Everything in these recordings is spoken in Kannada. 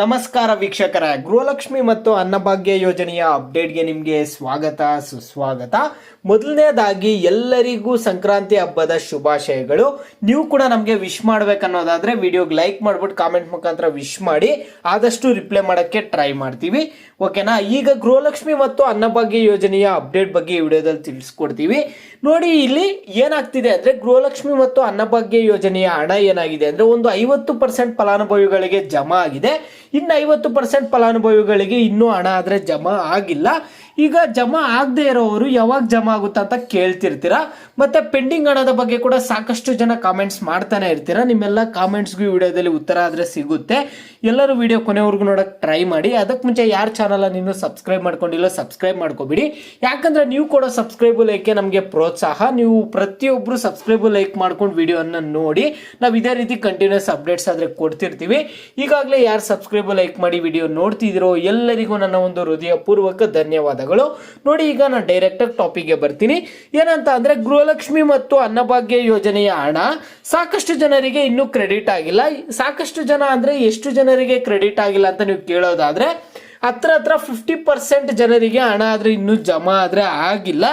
ನಮಸ್ಕಾರ ವೀಕ್ಷಕರ. ಗೃಹಲಕ್ಷ್ಮಿ ಮತ್ತು ಅನ್ನಭಾಗ್ಯ ಯೋಜನೆಯ ಅಪ್ಡೇಟ್ಗೆ ನಿಮಗೆ ಸ್ವಾಗತ, ಸುಸ್ವಾಗತ. ಮೊದಲನೇದಾಗಿ ಎಲ್ಲರಿಗೂ ಸಂಕ್ರಾಂತಿ ಹಬ್ಬದ ಶುಭಾಶಯಗಳು. ನೀವು ಕೂಡ ನಮಗೆ ವಿಶ್ ಮಾಡಬೇಕನ್ನೋದಾದರೆ ವಿಡಿಯೋಗೆ ಲೈಕ್ ಮಾಡ್ಬಿಟ್ಟು ಕಾಮೆಂಟ್ ಮುಖಾಂತರ ವಿಶ್ ಮಾಡಿ. ಆದಷ್ಟು ರಿಪ್ಲೈ ಮಾಡೋಕ್ಕೆ ಟ್ರೈ ಮಾಡ್ತೀವಿ. ಓಕೆನಾ? ಈಗ ಗೃಹಲಕ್ಷ್ಮಿ ಮತ್ತು ಅನ್ನಭಾಗ್ಯ ಯೋಜನೆಯ ಅಪ್ಡೇಟ್ ಬಗ್ಗೆ ವಿಡಿಯೋದಲ್ಲಿ ತಿಳಿಸ್ಕೊಡ್ತೀವಿ. ನೋಡಿ, ಇಲ್ಲಿ ಏನಾಗ್ತಿದೆ ಅಂದರೆ ಗೃಹಲಕ್ಷ್ಮಿ ಮತ್ತು ಅನ್ನಭಾಗ್ಯ ಯೋಜನೆಯ ಹಣ ಏನಾಗಿದೆ ಅಂದರೆ ಒಂದು ಐವತ್ತು ಪರ್ಸೆಂಟ್ ಫಲಾನುಭವಿಗಳಿಗೆ ಜಮಾ ಆಗಿದೆ. ಇನ್ನು ಐವತ್ತು ಪರ್ಸೆಂಟ್ ಫಲಾನುಭವಿಗಳಿಗೆ ಇನ್ನೂ ಹಣ ಆದರೆ ಜಮಾ ಆಗಿಲ್ಲ. ಈಗ ಜಮಾ ಆಗದೆ ಇರೋವರು ಯಾವಾಗ ಜಮಾ ಆಗುತ್ತೆ ಅಂತ ಕೇಳ್ತಿರ್ತೀರಾ? ಮತ್ತೆ ಪೆಂಡಿಂಗ್ ಹಣದ ಬಗ್ಗೆ ಕೂಡ ಸಾಕಷ್ಟು ಜನ ಕಾಮೆಂಟ್ಸ್ ಮಾಡ್ತಾನೆ ಇರ್ತೀರಾ? ನಿಮ್ಮೆಲ್ಲ ಕಾಮೆಂಟ್ಸ್ಗೂ ವಿಡಿಯೋದಲ್ಲಿ ಉತ್ತರ ಆದರೆ ಸಿಗುತ್ತೆ. ಎಲ್ಲರೂ ವಿಡಿಯೋ ಕೊನೆವರೆಗೂ ನೋಡೋಕೆ ಟ್ರೈ ಮಾಡಿ. ಅದಕ್ಕೆ ಮುಂಚೆ ಯಾರು ಚಾನಲ್ ನೀನು ಸಬ್ಸ್ಕ್ರೈಬ್ ಮಾಡ್ಕೊಂಡಿಲ್ಲ ಸಬ್ಸ್ಕ್ರೈಬ್ ಮಾಡ್ಕೊಬಿಡಿ. ಯಾಕಂದರೆ ನೀವು ಕೊಡೋ ಸಬ್ಸ್ಕ್ರೈಬ್ ಲೈಕ್ಗೆ ನಮಗೆ ಪ್ರೋತ್ಸಾಹ. ನೀವು ಪ್ರತಿಯೊಬ್ಬರು ಸಬ್ಸ್ಕ್ರೈಬ್ ಲೈಕ್ ಮಾಡ್ಕೊಂಡು ವಿಡಿಯೋನ ನೋಡಿ ನಾವು ಇದೇ ರೀತಿ ಕಂಟಿನ್ಯೂಸ್ ಅಪ್ಡೇಟ್ಸ್ ಆದರೆ ಕೊಡ್ತಿರ್ತೀವಿ. ಈಗಾಗಲೇ ಯಾರು ಸಬ್ಸ್ಕ್ರೈಬ್ ಲೈಕ್ ಮಾಡಿ ವಿಡಿಯೋ ನೋಡ್ತಿದ್ದೀರೋ ಎಲ್ಲರಿಗೂ ನನ್ನ ಒಂದು ಹೃದಯಪೂರ್ವಕ ಧನ್ಯವಾದಗಳು. ನೋಡಿ, ಈಗ ನಾನು ಡೈರೆಕ್ಟಾಗಿ ಟಾಪಿಕ್ಗೆ ಬರ್ತೀನಿ. ಏನಂತ ಅಂದರೆ ಗೃಹಲಕ್ಷ್ಮಿ ಮತ್ತು ಅನ್ನಭಾಗ್ಯ ಯೋಜನೆಯ ಹಣ. ಸಾಕಷ್ಟು ಜನರಿಗೆ ಇನ್ನೂ ಕ್ರೆಡಿಟ್ ಆಗಿಲ್ಲ. ಸಾಕಷ್ಟು ಜನ ಅಂದರೆ ಎಷ್ಟು ಜನರಿಗೆ ಕ್ರೆಡಿಟ್ ಆಗಿಲ್ಲ ಅಂತ ನೀವು ಕೇಳೋದಾದ್ರೆ ಹತ್ರ ಹತ್ರ ಫಿಫ್ಟಿ ಪರ್ಸೆಂಟ್ ಜನರಿಗೆ ಹಣ ಆದರೆ ಇನ್ನೂ ಜಮಾ ಆದರೆ ಆಗಿಲ್ಲ.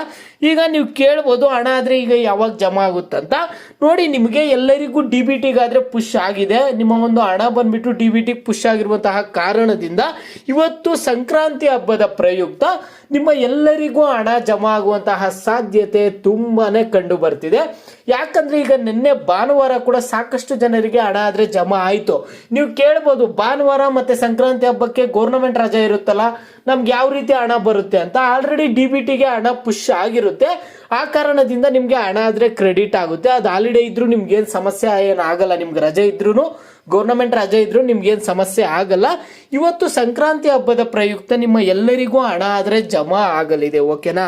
ಈಗ ನೀವು ಕೇಳ್ಬೋದು ಹಣ ಆದರೆ ಈಗ ಯಾವಾಗ ಜಮಾ ಆಗುತ್ತಂತ ನೋಡಿ, ನಿಮಗೆ ಎಲ್ಲರಿಗೂ ಡಿ ಬಿ ಟಿಗಾದರೆ ಪುಷ್ ಆಗಿದೆ. ನಿಮ್ಮ ಒಂದು ಹಣ ಬಂದ್ಬಿಟ್ಟು ಡಿ ಬಿ ಟಿ ಪುಷ್ ಆಗಿರುವಂತಹ ಕಾರಣದಿಂದ ಇವತ್ತು ಸಂಕ್ರಾಂತಿ ಹಬ್ಬದ ಪ್ರಯುಕ್ತ ನಿಮ್ಮ ಎಲ್ಲರಿಗೂ ಹಣ ಜಮಾ ಆಗುವಂತಹ ಸಾಧ್ಯತೆ ತುಂಬಾ ಕಂಡು ಬರ್ತಿದೆ ಯಾಕಂದ್ರೆ ಈಗ ನಿನ್ನೆ ಭಾನುವಾರ ಕೂಡ ಸಾಕಷ್ಟು ಜನರಿಗೆ ಹಣ ಆದ್ರೆ ಜಮಾ ಆಯಿತು. ನೀವು ಕೇಳ್ಬೋದು, ಭಾನುವಾರ ಮತ್ತೆ ಸಂಕ್ರಾಂತಿ ಹಬ್ಬಕ್ಕೆ ಗೌರ್ನಮೆಂಟ್ ರಜೆ ಇರುತ್ತಲ್ಲ, ನಮ್ಗೆ ಯಾವ ರೀತಿ ಹಣ ಬರುತ್ತೆ ಅಂತ. ಆಲ್ರೆಡಿ ಡಿ ಬಿ ಟಿಗೆ ಹಣ ಪುಷ್ ಆಗಿರುತ್ತೆ ಆ ಕಾರಣದಿಂದ ನಿಮಗೆ ಹಣ ಆದ್ರೆ ಕ್ರೆಡಿಟ್ ಆಗುತ್ತೆ. ಅದು ಹಾಲಿಡೇ ಇದ್ರೂ ನಿಮ್ಗೆ ಏನು ಸಮಸ್ಯೆ ಏನು ಆಗಲ್ಲ, ನಿಮ್ಗೆ ರಜೆ ಇದ್ರೂ ಗೌರ್ನಮೆಂಟ್ ರಜೆ ಇದ್ರೂ ನಿಮ್ಗೇನು ಸಮಸ್ಯೆ ಆಗಲ್ಲ. ಇವತ್ತು ಸಂಕ್ರಾಂತಿ ಹಬ್ಬದ ಪ್ರಯುಕ್ತ ನಿಮ್ಮ ಎಲ್ಲರಿಗೂ ಹಣ ಆದರೆ ಜಮಾ ಆಗಲಿದೆ, ಓಕೆನಾ?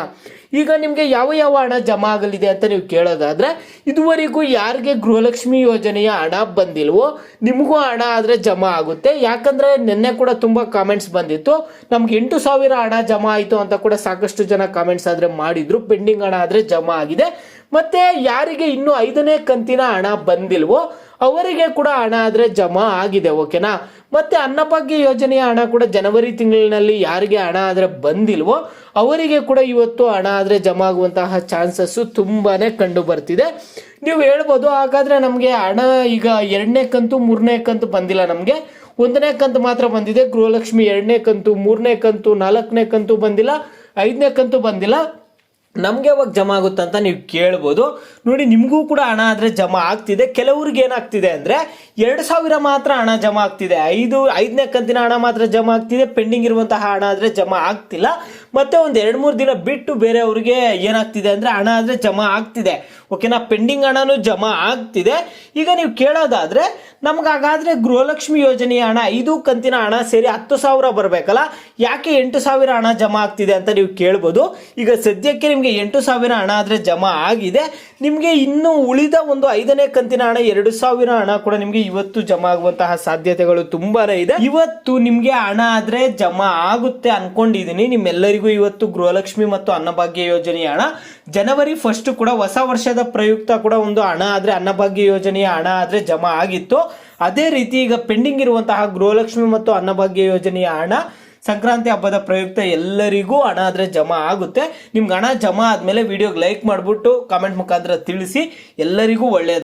ಈಗ ನಿಮಗೆ ಯಾವ ಯಾವ ಹಣ ಜಮಾ ಆಗಲಿದೆ ಅಂತ ನೀವು ಕೇಳೋದಾದ್ರೆ, ಇದುವರೆಗೂ ಯಾರಿಗೆ ಗೃಹಲಕ್ಷ್ಮಿ ಯೋಜನೆಯ ಹಣ ಬಂದಿಲ್ವೋ, ನಿಮಗೂ ಹಣ ಆದರೆ ಜಮಾ ಆಗುತ್ತೆ. ಯಾಕಂದ್ರೆ ನಿನ್ನೆ ಕೂಡ ತುಂಬಾ ಕಾಮೆಂಟ್ಸ್ ಬಂದಿತ್ತು. ನಮ್ಗೆ ಎಂಟು ಸಾವಿರ ಹಣ ಜಮಾ ಆಯಿತು ಅಂತ ಕೂಡ ಸಾಕಷ್ಟು ಜನ ಕಾಮೆಂಟ್ಸ್ ಆದ್ರೆ ಮಾಡಿದ್ರು. ಪೆಂಡಿಂಗ್ ಹಣ ಆದರೆ ಜಮಾ ಆಗಿದೆ. ಮತ್ತೆ ಯಾರಿಗೆ ಇನ್ನು ಐದನೇ ಕಂತಿನ ಹಣ ಬಂದಿಲ್ವೋ ಅವರಿಗೆ ಕೂಡ ಹಣ ಆದರೆ ಜಮಾ ಆಗಿದೆ ಓಕೆನಾ ಮತ್ತೆ ಅನ್ನಭಾಗ್ಯ ಯೋಜನೆಯ ಹಣ ಕೂಡ ಜನವರಿ ತಿಂಗಳಿನಲ್ಲಿ ಯಾರಿಗೆ ಹಣ ಆದರೆ ಬಂದಿಲ್ವೋ, ಅವರಿಗೆ ಕೂಡ ಇವತ್ತು ಹಣ ಆದರೆ ಜಮಾ ಆಗುವಂತಹ ಚಾನ್ಸಸ್ಸು ತುಂಬಾ ಕಂಡು ಬರ್ತಿದೆ. ನೀವು ಹೇಳ್ಬೋದು, ಹಾಗಾದರೆ ನಮಗೆ ಹಣ ಈಗ ಎರಡನೇ ಕಂತು, ಮೂರನೇ ಕಂತು ಬಂದಿಲ್ಲ ನಮಗೆ. ಒಂದನೇ ಕಂತು ಮಾತ್ರ ಬಂದಿದೆ, ಗೃಹಲಕ್ಷ್ಮಿ ಎರಡನೇ ಕಂತು, ಮೂರನೇ ಕಂತು, ನಾಲ್ಕನೇ ಕಂತು ಬಂದಿಲ್ಲ, ಐದನೇ ಕಂತು ಬಂದಿಲ್ಲ. ನಮಗೆ ಯಾವಾಗ ಜಮಾ ಆಗುತ್ತೆ ಅಂತ ನೀವು ಕೇಳ್ಬೋದು. ನೋಡಿ, ನಿಮಗೂ ಕೂಡ ಹಣ ಆದರೆ ಜಮಾ ಆಗ್ತಿದೆ. ಕೆಲವ್ರಿಗೆ ಏನಾಗ್ತಿದೆ ಅಂದರೆ, ಎರಡು ಸಾವಿರ ಮಾತ್ರ ಹಣ ಜಮಾ ಆಗ್ತಿದೆ. ಐದು, ಐದನೇ ಕಂತಿನ ಹಣ ಮಾತ್ರ ಜಮಾ ಆಗ್ತಿದೆ. ಪೆಂಡಿಂಗ್ ಇರುವಂತಹ ಹಣ ಆದರೆ ಜಮಾ ಆಗ್ತಿಲ್ಲ. ಮತ್ತೆ ಒಂದು ಎರಡು, ಮೂರು ದಿನ ಬಿಟ್ಟು ಬೇರೆಯವ್ರಿಗೆ ಏನಾಗ್ತಿದೆ ಅಂದರೆ, ಹಣ ಆದರೆ ಜಮಾ ಆಗ್ತಿದೆ. ಓಕೆನಾ ಪೆಂಡಿಂಗ್ ಹಣನೂ ಜಮಾ ಆಗ್ತಿದೆ. ಈಗ ನೀವು ಕೇಳೋದಾದ್ರೆ ನಮ್ಗೆ ಹಾಗಾದ್ರೆ ಗೃಹಲಕ್ಷ್ಮಿ ಯೋಜನೆಯ ಹಣ ಐದು ಕಂತಿನ ಹಣ ಸೇರಿ ಹತ್ತು ಸಾವಿರ ಬರಬೇಕಲ್ಲ? ಯಾಕೆ ಎಂಟು ಸಾವಿರ ಹಣ ಜಮಾ ಆಗ್ತಿದೆ ಅಂತ ನೀವು ಕೇಳ್ಬೋದು. ಈಗ ಸದ್ಯಕ್ಕೆ ನಿಮಗೆ ಎಂಟು ಸಾವಿರ ಹಣ ಆದರೆ ಜಮಾ ಆಗಿದೆ. ನಿಮಗೆ ಇನ್ನೂ ಉಳಿದ ಒಂದು ಐದನೇ ಕಂತಿನ ಹಣ, ಎರಡು ಸಾವಿರ ಹಣ ಕೂಡ ನಿಮಗೆ ಇವತ್ತು ಜಮಾ ಆಗುವಂತಹ ಸಾಧ್ಯತೆಗಳು ತುಂಬಾನೇ ಇದೆ. ಇವತ್ತು ನಿಮಗೆ ಹಣ ಆದ್ರೆ ಜಮಾ ಆಗುತ್ತೆ ಅನ್ಕೊಂಡಿದ್ದೀನಿ ನಿಮ್ಮೆಲ್ಲರಿಗೂ ಇವತ್ತು ಗೃಹಲಕ್ಷ್ಮಿ ಮತ್ತು ಅನ್ನಭಾಗ್ಯ ಯೋಜನೆಯ ಹಣ. ಜನವರಿ ಫಸ್ಟ್ ಕೂಡ ಹೊಸ ವರ್ಷದ ಪ್ರಯುಕ್ತ ಕೂಡ ಒಂದು ಹಣ ಆದ್ರೆ ಅನ್ನಭಾಗ್ಯ ಯೋಜನೆಯ ಹಣ ಆದ್ರೆ ಜಮಾ ಆಗಿತ್ತು. ಅದೇ ರೀತಿ ಈಗ ಪೆಂಡಿಂಗ್ ಇರುವಂತಹ ಗೃಹಲಕ್ಷ್ಮಿ ಮತ್ತು ಅನ್ನಭಾಗ್ಯ ಯೋಜನೆಯ ಹಣ ಸಂಕ್ರಾಂತಿ ಹಬ್ಬದ ಪ್ರಯುಕ್ತ ಎಲ್ಲರಿಗೂ ಹಣ ಆದ್ರೆ ಜಮಾ ಆಗುತ್ತೆ. ನಿಮ್ಗೆ ಹಣ ಜಮಾ ಆದ್ಮೇಲೆ ವಿಡಿಯೋಗೆ ಲೈಕ್ ಮಾಡಿಬಿಟ್ಟು ಕಾಮೆಂಟ್ ಮುಖಾಂತರ ತಿಳಿಸಿ. ಎಲ್ಲರಿಗೂ ಒಳ್ಳೆಯದು